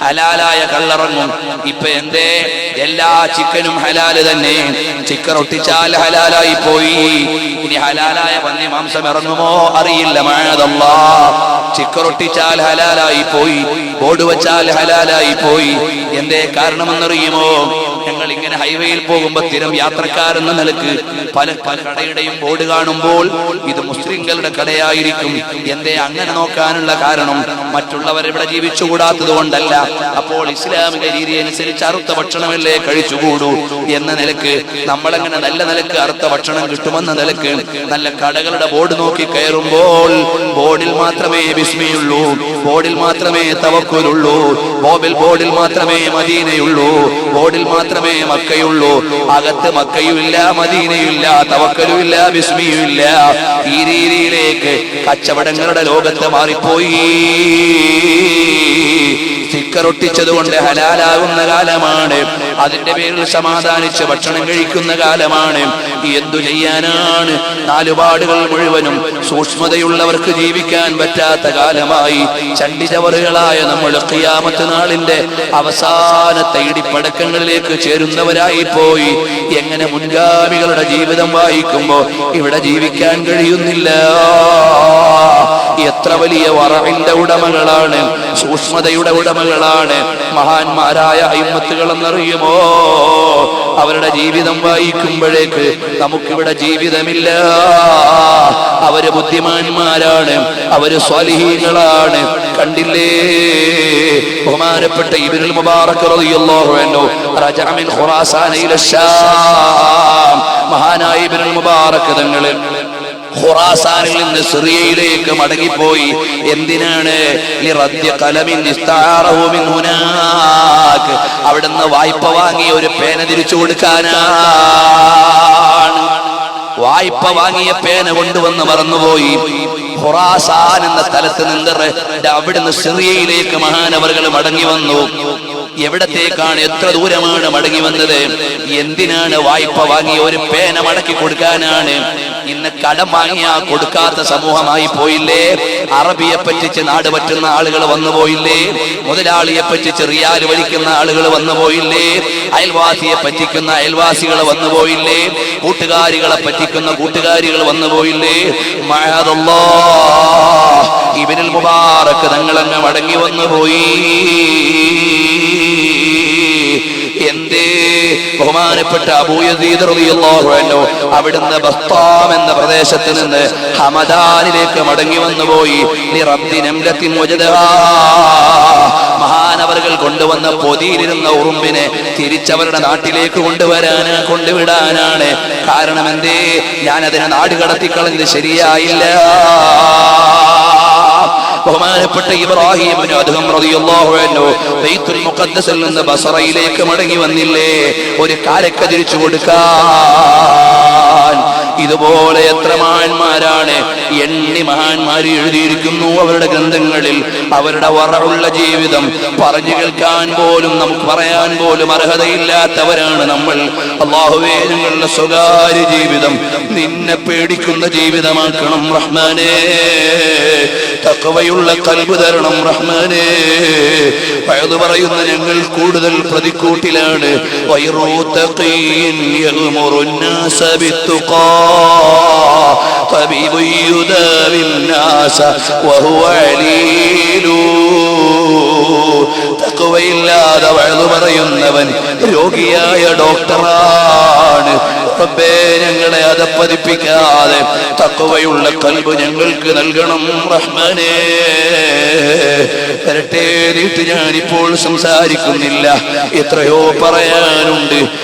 ഹലാലായ കള്ളറങ്ങും. ഇപ്പൊ എന്തേ? എല്ലാ ചിക്കനും ഹലാൽ തന്നെ. ചിക്കൻ ഒട്ടിച്ചാൽ ഹലാലായി പോയി. ഇനി ഹലാലായ പന്നി മാംസം ഇറങ്ങുമോ? അറിയില്ല. മഴതല്ലാ ചിക്കൻ ഒട്ടിച്ചാൽ ഹലാലായി പോയി. ബോർഡ് വെച്ചാൽ ഹലാലായി പോയി. എന്തേ കാരണമെന്നറിയുമോ? ഞങ്ങൾ ഇങ്ങനെ ഹൈവേയിൽ പോകുമ്പോ സ്ഥിരം യാത്രക്കാരെന്ന നിലയ്ക്ക് പല പല കടയുടെയും ബോർഡ് കാണുമ്പോൾ ഇത് മുസ്ലിങ്ങളുടെ കടയായിരിക്കും. എന്തേ അങ്ങനെ നോക്കാനുള്ള കാരണം മറ്റുള്ളവർ ഇവിടെ ജീവിച്ചുകൂടാത്തത് കൊണ്ടല്ല. അപ്പോൾ ഇസ്ലാമിക രീതി അനുസരിച്ച് അറുത്ത ഭക്ഷണമല്ലേ കഴിച്ചുകൂടൂ എന്ന നിലയ്ക്ക് നമ്മളങ്ങനെ നല്ല നിലയ്ക്ക് അറുത്ത ഭക്ഷണം കിട്ടുമെന്ന നിലയ്ക്ക് നല്ല കടകളുടെ ബോർഡ് നോക്കി കയറുമ്പോൾ ബോർഡിൽ മാത്രമേ വിസ്മയുള്ളൂ ബോർഡിൽ മാത്രമേ തവക്കുലുള്ളൂ ബോബിൽ ബോർഡിൽ മാത്രമേ മദീനയുള്ളൂ ബോർഡിൽ മാത്രമേ മക്കയുള്ളൂ. അകത്ത് മക്കയുമില്ല മദീനയില്ല തവക്കലുമില്ല വിസ്മിയുമില്ല ഈ രീതിയിലേക്ക് കച്ചവടങ്ങളുടെ ലോകത്ത് മാറിപ്പോയി. സ്റ്റിക്കർ ഒട്ടിച്ചത് കൊണ്ട് ഹലാലാകുന്ന കാലമാണ്. അതിന്റെ പേരിൽ സമാധാനിച്ച് ഭക്ഷണം കഴിക്കുന്ന കാലമാണ്. എന്തു ചെയ്യാനാണ്? നാലുപാടുകൾ മുഴുവനും സൂക്ഷ്മതയുള്ളവർക്ക് ജീവിക്കാൻ പറ്റാത്ത കാലമായി. ചണ്ടിചവറുകളായ നമ്മൾ ഖിയാമത്ത് നാളിന്റെ അവസാനത്തെ ഇടിപ്പടക്കങ്ങളിലേക്ക് ചേരുന്നവരായി പോയി. എങ്ങനെ മുൻഗാമികളുടെ ജീവിതം വായിക്കുമ്പോ ഇവിടെ ജീവിക്കാൻ കഴിയുന്നില്ല. എത്ര വലിയ വറവിന്റെ ഉടമകളാണ് സൂക്ഷ്മതയുടെ ഉടമകളാണ് മഹാന്മാരായ അയിമത്തുകൾ എന്നറിയുമോ അവരുടെ ജീവിതം വായിക്കുമ്പോഴേക്ക് നമുക്കിവിടെ ജീവിതമില്ല. അവർ ബുദ്ധിമാന്മാരാണ് അവർ സ്വാലിഹീങ്ങളാണ്. കണ്ടില്ലേ? ബഹുമാനപ്പെട്ട ഇബ്നുൽ മുബാറക് റളിയല്ലാഹു അൻഹു റജഅ മിൻ ഖുറാസാന ശാം മഹാനായ ഇബ്നുൽ മുബാറക് തങ്ങൾ ഖുറാസാനിൽ നിന്ന് സിറിയയിലേക്ക് മടങ്ങിപ്പോയി. എന്തിനാണ്? അവിടുന്ന് വായ്പ വാങ്ങി ഒരു പേന തിരിച്ചു കൊടുക്കാനാണ്. വായ്പ വാങ്ങിയ പേന കൊണ്ടുവന്ന് മറന്നുപോയി. ഖുറാസാൻ എന്ന സ്ഥലത്ത് നിന്ന് അവിടുന്ന് സിറിയയിലേക്ക് മഹാനവറുകൾ മടങ്ങി വന്നു. എവിടത്തേക്കാണ് എത്ര ദൂരമാണ് മടങ്ങി വന്നത്? എന്തിനാണ് വായ്പ വാങ്ങി ഒരു പേന മടക്കി കൊടുക്കാനാണ്? ഇന്ന് കടം വാങ്ങിയാ കൊടുക്കാത്ത സമൂഹമായി പോയില്ലേ? അറബിയെ പറ്റിച്ച് നാട് പറ്റുന്ന ആളുകൾ വന്നു പോയില്ലേ? മുതലാളിയെ പറ്റിച്ച് റിയാൽ വലിക്കുന്ന ആളുകൾ വന്നു പോയില്ലേ? അയൽവാസിയെ പറ്റിക്കുന്ന അയൽവാസികൾ വന്നു പോയില്ലേ? കൂട്ടുകാരികളെ പറ്റിക്കുന്ന കൂട്ടുകാരികൾ വന്നു പോയില്ലേ? മഴതല്ലോ ഇവനിൽ മുബാറക്ക് തങ്ങളങ്ങ് മടങ്ങി വന്നു പോയി. എന്തേ ബഹുമാനപ്പെട്ട അബൂയസീദ് റളിയല്ലാഹു അൻഹു അവിടുന്ന് ബസ്താം എന്ന പ്രദേശത്ത് നിന്ന് ഹമദാനിലേക്ക് മടങ്ങി വന്നുപോയി. മഹാനവറുകൾ കൊണ്ടുവന്ന പൊതിയിലിരുന്ന ഉറുമ്പിനെ തിരിച്ചവരുടെ നാട്ടിലേക്ക് കൊണ്ടുവരാന് കൊണ്ടുവിടാനാണ്. കാരണം എന്തേ? ഞാൻ അതിനെ നാട് കടത്തിക്കളഞ്ഞത് ശരിയായില്ല. ബഹുമാനപ്പെട്ട ബൈത്തുൽ മുഖദ്ദസിൽ നിന്ന് ബസറയിലേക്ക് മടങ്ങി വന്നില്ലേ? ഒരു കാലക്ക തിരിച്ചു കൊടുക്കാൻ. ഇതുപോലെ എത്ര മഹാന്മാരാണ് എണ്ണി മഹാന്മാർ എഴുതിയിരിക്കുന്നു അവരുടെ ഗ്രന്ഥങ്ങളിൽ. അവരുടെ വറവുള്ള ജീവിതം. പറഞ്ഞു കേൾക്കാൻ പോലും നമുക്ക് പറയാൻ പോലും അർഹതയില്ലാത്തവരാണ് നമ്മൾ. അള്ളാഹുവേ ഞങ്ങളുടെ സ്വകാര്യ ജീവിതം നിന്നെ പേടിക്കുന്ന ജീവിതമാക്കണം റഹ്മാനേ. തക്കവയുള്ള കൽബ് തരണം റഹ്മാനെ. വയത് പറയുന്ന ഞങ്ങൾ കൂടുതൽ പ്രതിക്കൂട്ടിലാണ്. തക്കവയില്ലാതെ വയത് പറയുന്നവൻ രോഗിയായ ഡോക്ടറാ. റബ്ബേ ഞങ്ങളെ അതപ്പതിപ്പിക്കാതെ തക്കവയുള്ള കൽബ് ഞങ്ങൾക്ക് നൽകണം. റഹ്മാനേ. വരട്ടെ നീട്ട് ഞാനിപ്പോൾ സംസാരിക്കുന്നില്ല. എത്രയോ പറയാനുണ്ട്.